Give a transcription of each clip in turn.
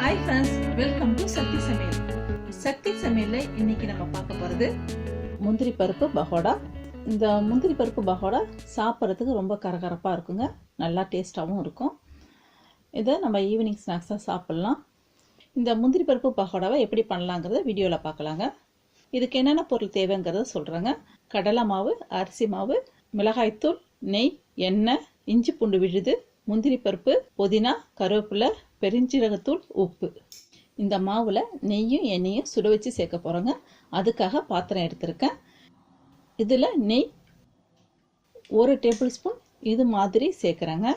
Hi friends welcome to Sakthi Samayal Sakthi சமையலில் இன்னைக்கு நம்ம பார்க்க போகிறது முந்திரி பருப்பு பகோடா. இந்த முந்திரி பருப்பு பகோடா சாப்பிட்றதுக்கு ரொம்ப கரகரப்பாக இருக்குங்க. நல்லா டேஸ்ட்டாகவும் இருக்கும். இதை நம்ம ஈவினிங் ஸ்நாக்ஸாக சாப்பிட்லாம். இந்த முந்திரி பருப்பு பகோடாவை எப்படி பண்ணலாங்கிறத வீடியோவில் பார்க்கலாங்க. இதுக்கு என்னென்ன பொருள் தேவைங்கிறத சொல்கிறேங்க கடலை மாவு அரிசி மாவு மிளகாய்த்தூள் நெய் எண்ணெய் இஞ்சி பூண்டு விழுது முந்திரி பருப்பு புதினா கருவேப்பிலை பெருஞ்சீரகத்தூள் உப்பு. இந்த மாவில் நெய்யும் எண்ணெயும் சுட வச்சு சேர்க்க போகிறோங்க அதுக்காக பாத்திரம் எடுத்திருக்கேன். இதில் நெய் ஒரு டேபிள் ஸ்பூன் இது மாதிரி சேர்க்குறேங்க.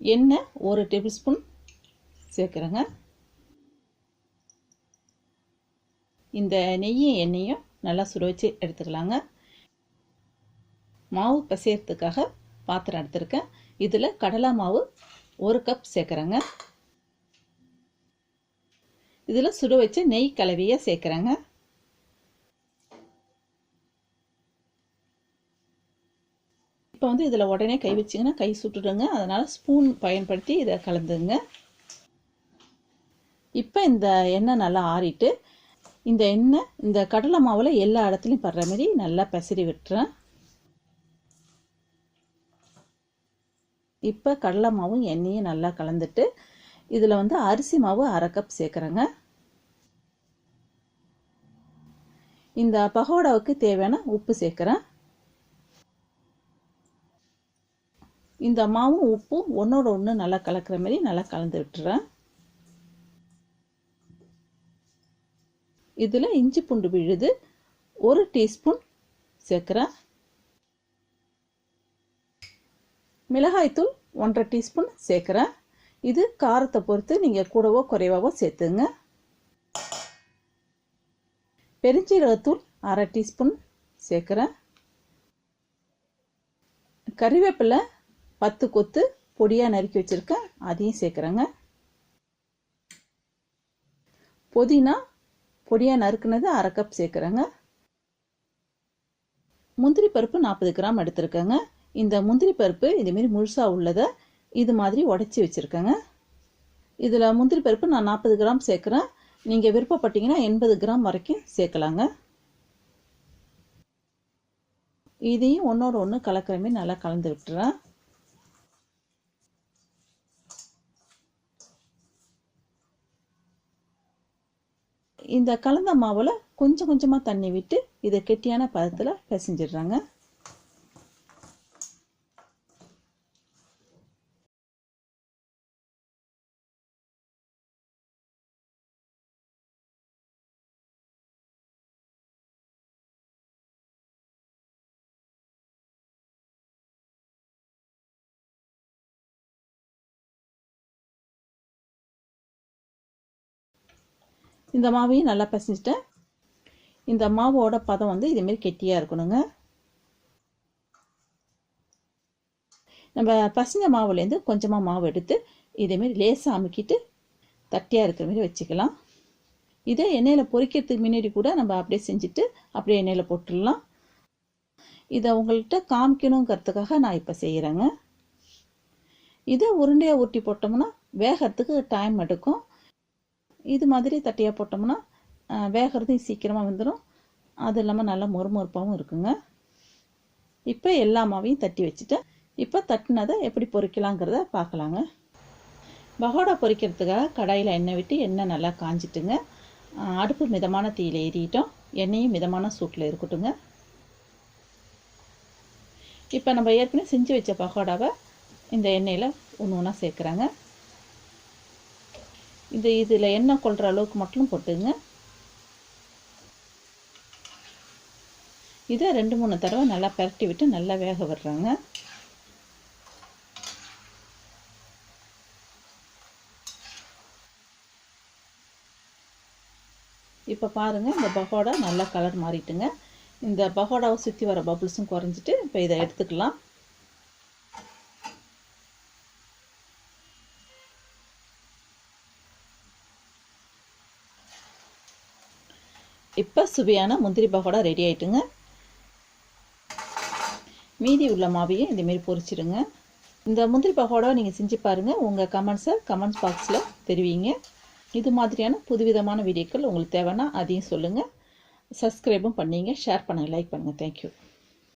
எண்ணெய் ஒரு டேபிள் ஸ்பூன் சேர்க்குறேங்க. இந்த நெய்யும் எண்ணெயும் நல்லா சுட வச்சு எடுத்துக்கலாங்க. மாவு பிசையறதுக்காக பாத்திரம் எடுத்திருக்கேன். இதில் கடலை மாவு ஒரு கப் சேர்க்குறேங்க. இதில் சுட வச்சு நெய் கலவையை சேர்க்குறேங்க. இப்போ வந்து இதில் உடனே கை வச்சிங்கன்னா கை சுட்டுடுங்க. அதனால் ஸ்பூன் பயன்படுத்தி இதை கலந்துங்க. இப்போ இந்த எண்ணெய் நல்லா ஆறிட்டு இந்த எண்ணெய் இந்த கடலை மாவில் எல்லா இடத்துலையும் படுற மாதிரி நல்லா பசிறி விட்டுறேன். இப்போ கடலை மாவும் எண்ணெயும் நல்லா கலந்துட்டு இதில் வந்து அரிசி மாவு அரை கப் சேர்க்குறேங்க. இந்த பகோடாவுக்கு தேவையான உப்பு சேர்க்குறேன். இந்த மாவும் உப்பும் ஒன்றோட ஒன்று நல்லா கலக்கிற மாதிரி நல்லா கலந்து விட்டுறேன். இதில் இஞ்சி பூண்டு விழுது ஒரு டீஸ்பூன் சேர்க்குறேன் மிளகாய்த்தூள் ஒன்றரை டீஸ்பூன் சேர்க்குறேன் இது காரத்தை பொறுத்து நீங்கள் கூடவோ குறைவாவோ சேர்த்துங்க. பெருஞ்சீரகத்தூள் அரை டீஸ்பூன் சேர்க்குறேன் கறிவேப்பிலை பத்து கொத்து பொடியாக நறுக்கி வச்சுருக்கேன் அதையும் சேர்க்குறேங்க. புதினா பொடியாக நறுக்குனது அரை கப் சேர்க்குறேங்க. முந்திரி பருப்பு நாற்பது கிராம் எடுத்திருக்கேங்க. இந்த முந்திரி பருப்பு இதேமாரி முழுசாக உள்ளதை இது மாதிரி உடச்சி வச்சுருக்கேங்க. இதில் முந்திரி பருப்பு நான் நாற்பது கிராம் சேர்க்குறேன். நீங்கள் விருப்பப்பட்டீங்கன்னா எண்பது கிராம் வரைக்கும் சேர்க்கலாங்க. இதையும் ஒன்றோட ஒன்று கலக்கிற மாதிரி நல்லா கலந்து விட்டுறேன். இந்த கலந்த மாவில் கொஞ்சம் கொஞ்சமாக தண்ணி விட்டு இதை கெட்டியான பதத்தில் பிசைஞ்சிடுறாங்க. இந்த மாவையும் நல்லா பிசைஞ்சிட்டேன் இந்த மாவோட பதம் வந்து இதேமாரி கெட்டியாக இருக்கணுங்க. நம்ம பசங்க மாவுலேருந்து கொஞ்சமாக மாவு எடுத்து இதேமாரி லேசாக அமுக்கிட்டு தட்டியாக இருக்கிற மாதிரி வச்சுக்கலாம். இதே எண்ணெயில் பொறிக்கிறதுக்கு முன்னாடி கூட நம்ம அப்படியே செஞ்சுட்டு அப்படியே எண்ணெயில் போட்டுடலாம். இதை உங்கள்கிட்ட காமிக்கணுங்கிறதுக்காக நான் இப்போ செய்கிறேங்க இதை உருண்டையாக ஊட்டி போட்டோம்னா வேகிறதுக்கு டைம் எடுக்கும். இது மாதிரி தட்டியாக போட்டோம்னா வேகிறதையும் சீக்கிரமாக வந்துடும் அது இல்லாமல் நல்லா மொறுமொறுப்பாகவும் இருக்குங்க. இப்போ எல்லா மாவையும் தட்டி வச்சுட்டேன் இப்போ தட்டினதை எப்படி பொறிக்கலாங்கிறத பார்க்கலாங்க. பகோடா பொரிக்கிறதுக்காக கடாயில் எண்ணெய் விட்டு எண்ணெய் நல்லா காஞ்சிட்டுங்க. அடுப்பு மிதமான தீயில் ஏறிட்டோம். எண்ணெயும் மிதமான சூட்டில் இருக்கட்டுங்க. இப்போ நம்ம ஏற்கனவே செஞ்சு வச்ச பகோடாவை இந்த எண்ணெயில் ஒன்று ஒன்றா சேர்க்குறாங்க. இது இதில் எண்ணெய் கொள்கிற அளவுக்கு மட்டும் போட்டுங்க. இதை ரெண்டு மூணு தடவை நல்லா பரட்டி விட்டு நல்லா வேக விடுறாங்க. இப்போ பாருங்கள் இந்த பகோடா நல்லா கலர் மாறிட்டுங்க. இந்த பகோடாவை சுற்றி வர பபுள்ஸும் குறைஞ்சிட்டு இப்போ இதை எடுத்துக்கலாம். இப்போ சுவையான முந்திரி பகோடா ரெடி ஆயிட்டுங்க. மீதி உள்ள மாவையும் இந்தமாரி பொரிச்சிடுங்க. இந்த முந்திரி பகோடா நீங்கள் செஞ்சு பாருங்கள் உங்கள் கமெண்ட்ஸை கமெண்ட்ஸ் பாக்ஸில் தெரிவிங்க. இது மாதிரியான புதுவிதமான வீடியோக்கள் உங்களுக்கு தேவைன்னா அதையும் சொல்லுங்கள் சப்ஸ்கிரைபும் பண்ணிங்க. ஷேர் பண்ணுங்கள் லைக் பண்ணுங்கள் தேங்க்யூ